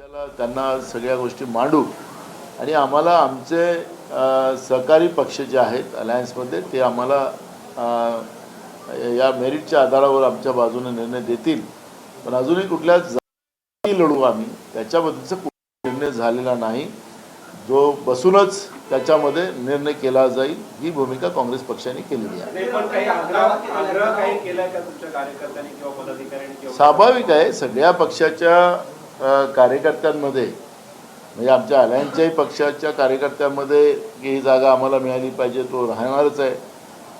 पक्षाला त्यांना सगळ्या गोष्टी मांडू. आणि आम्हाला आमचे सहकारी पक्ष जे आहेत अलायन्समध्ये ते आम्हाला या मेरिटच्या आधारावर आमच्या बाजूने निर्णय देतील. पण अजूनही कुठल्या जाती लढू आम्ही त्याच्याबद्दलचा कुठला निर्णय झालेला नाही. जो बसूनच त्याच्यामध्ये निर्णय केला जाईल ही भूमिका काँग्रेस पक्षाने केलेली आहे. स्वाभाविक आहे सगळ्या पक्षाच्या कार्यकर्त्यांमध्ये म्हणजे आमच्या अलायन्सच्याही पक्षाच्या कार्यकर्त्यांमध्ये की ही जागा आम्हाला मिळाली पाहिजे तो राहणारच आहे.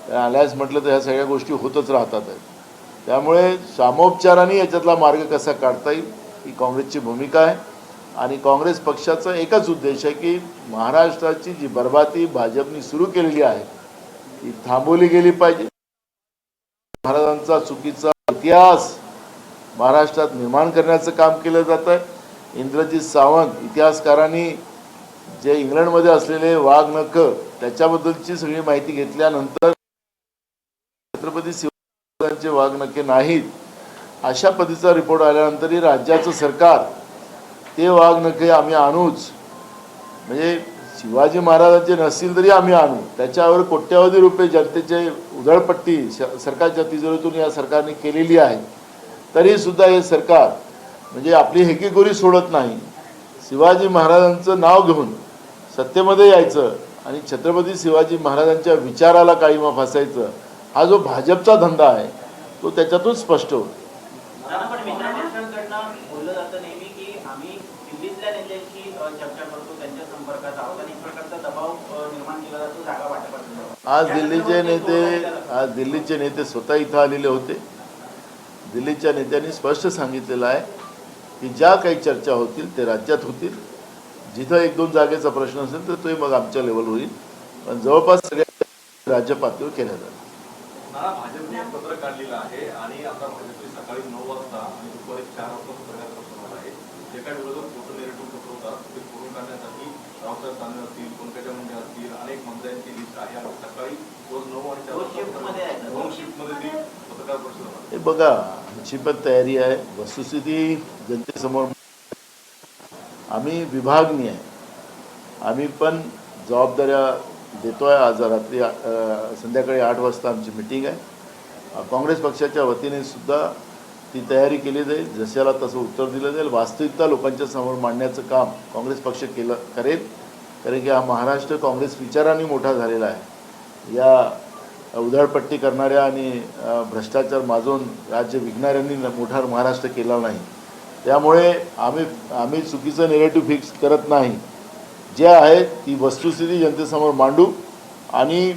कारण अलायन्स म्हटलं तर ह्या सगळ्या गोष्टी होतच राहतात. आहेत त्यामुळे सामोपचाराने याच्यातला मार्ग कसा काढता येईल ही काँग्रेसची भूमिका आहे. आणि काँग्रेस पक्षाचा एकच उद्देश आहे की महाराष्ट्राची जी बरबादी भाजपनी सुरू केलेली आहे ती थांबवली गेली पाहिजे. महाराजांचा चुकीचा इतिहास महाराष्ट्रात निर्माण करण्याचं काम केलं जातं आहे. इंद्रजित सावंत इतिहासकारांनी जे इंग्लंडमध्ये असलेले वाघ नख त्याच्याबद्दलची सगळी माहिती घेतल्यानंतर छत्रपती शिवाजीचे वाघ नखे नाहीत अशा पद्धतीचा रिपोर्ट आल्यानंतरही राज्याचं सरकार ते वाघ नखे आम्ही आणूच म्हणजे शिवाजी महाराजांचे नसतील तरी आम्ही आणू. त्याच्यावर कोट्यावधी रुपये जनतेचे उधळपट्टी श- सरकारच्या तिजोरीतून या सरकारने केलेली आहे. तरी सुद्धा हे सरकार म्हणजे आपली हेकेखोरी सोडत नाही. शिवाजी महाराजांचं नाव घेऊन सत्तेमध्ये यायचं आणि छत्रपती शिवाजी महाराजांच्या विचाराला काळीमा फासायचं हा जो भाजपचा धंदा आहे तो त्याच्यातून स्पष्ट होतो. आज दिल्लीचे नेते आज दिल्लीचे नेते स्वतः इथं आलेले होते. दिल्लीच्या नेत्यांनी स्पष्ट सांगितलेलं आहे की ज्या काही चर्चा होतील ते राज्यात होतील. जिथं एक दोन जागेचा प्रश्न असेल तर तोही मग आमच्या लेवल होईल. पण जवळपास सगळ्या राज्य पातळीवर केल्या जातील. नाना भाजपने एक पत्र काढलेलं आहे आणि आता भाजपने सकाळी नऊ वाजता आणि दुपारी चार वाजता पत्रकार परिषद आहे. जे काही विरोधक फोटो नेरेटिव्ह पसरवतात ते खोडून काढण्यासाठी रावसाहेब दानवे असतील पंकजा मुंडे असतील अनेक मंत्र्यांची लिस्ट आहे. आणि सकाळी रोज नऊ आणि चार दोन शिफ्टमध्ये आहे. दोन शिफ्टमध्ये ती पत्रकार परिषद होणार. हे बघा आमची पण तयारी आहे. वस्तुस्थिती जनतेसमोर आम्ही विभागणी आहे. आम्ही पण जबाबदाऱ्या देतो आहे आज रात्री संध्याकाळी आठ वाजता आमची मिटिंग आहे. काँग्रेस पक्षाच्या वतीने सुद्धा ती तयारी केली जाईल. जशाला तसं उत्तर दिलं जाईल. वास्तविकता लोकांच्या समोर मांडण्याचं काम काँग्रेस पक्ष केलं करेल. कारण की हा महाराष्ट्र काँग्रेस विचाराने मोठा झालेला आहे. या उधळपट्टी करणाऱ्या आणि भ्रष्टाचार माजून राज्य विकणाऱ्यांनी मोठा महाराष्ट्र केला नाही. त्यामुळे आम्ही आम्ही चुकीचं नेगेटिव्ह फिक्स करत नाही. जे आहे ती वस्तुस्थिती जनतेसमोर मांडू आणि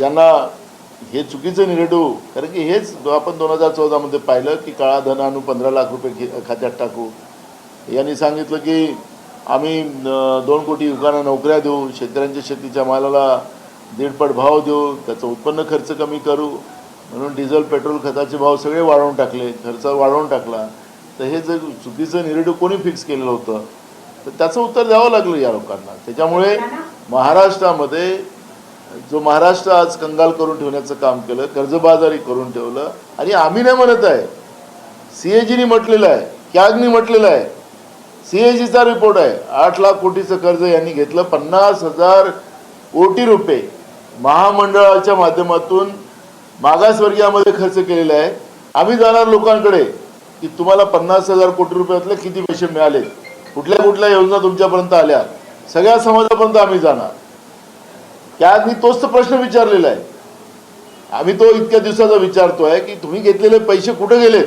यांना हे चुकीचं निगेटिव्ह कारण की हेच आपण दोन हजार चौदामध्ये पाहिलं की काळा धन आणू पंधरा लाख रुपये खात्यात टाकू. यांनी सांगितलं की आम्ही दोन कोटी युवकांना नोकऱ्या देऊ शेतकऱ्यांच्या शेतीच्या मालाला दीडपट भाव देऊ त्याचं उत्पन्न खर्च कमी करू म्हणून डिझेल पेट्रोल खताचे भाव सगळे वाढवून टाकले खर्च वाढवून टाकला. तर हे जर चुकीचं निरेटिव्ह कोणी फिक्स केलेलं होतं तर त्याचं उत्तर द्यावं लागलं या लोकांना. त्याच्यामुळे महाराष्ट्रामध्ये जो महाराष्ट्र आज कंगाल करून ठेवण्याचं काम केलं कर्जबाजारी करून ठेवलं आणि आम्ही नाही म्हणत आहे. सीएजीनी म्हटलेलं आहे कॅगनी म्हटलेलं आहे. सीएजीचा रिपोर्ट आहे आठ लाख कोटीचं कर्ज यांनी घेतलं पन्नास हजार कोटी रुपये. महामंडळाच्या माध्यमातून मागासवर्गीयामध्ये खर्च केलेला आहे. आम्ही जाणार लोकांकडे की तुम्हाला पन्नास हजार कोटी रुपयातले किती पैसे मिळाले? कुठल्या कुठल्या योजना तुमच्यापर्यंत आल्या? सगळ्या समाजापर्यंत आम्ही जाणार. त्यात मी तोच तर प्रश्न विचारलेला आहे. आम्ही तो इतक्या दिवसाचा विचारतोय की तुम्ही घेतलेले पैसे कुठे गेलेत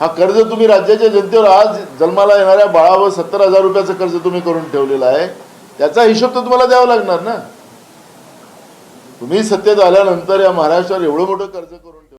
हा कर्ज तुम्ही राज्याच्या जनतेवर आज जन्माला येणाऱ्या बाळावर सत्तर हजार रुपयाचं कर्ज तुम्ही करून ठेवलेलं आहे. त्याचा हिशोब तर तुम्हाला द्यावा लागणार ना? तुम्ही सत्तेत आल्यानंतर या महाराष्ट्रावर एवढं मोठं कर्ज करून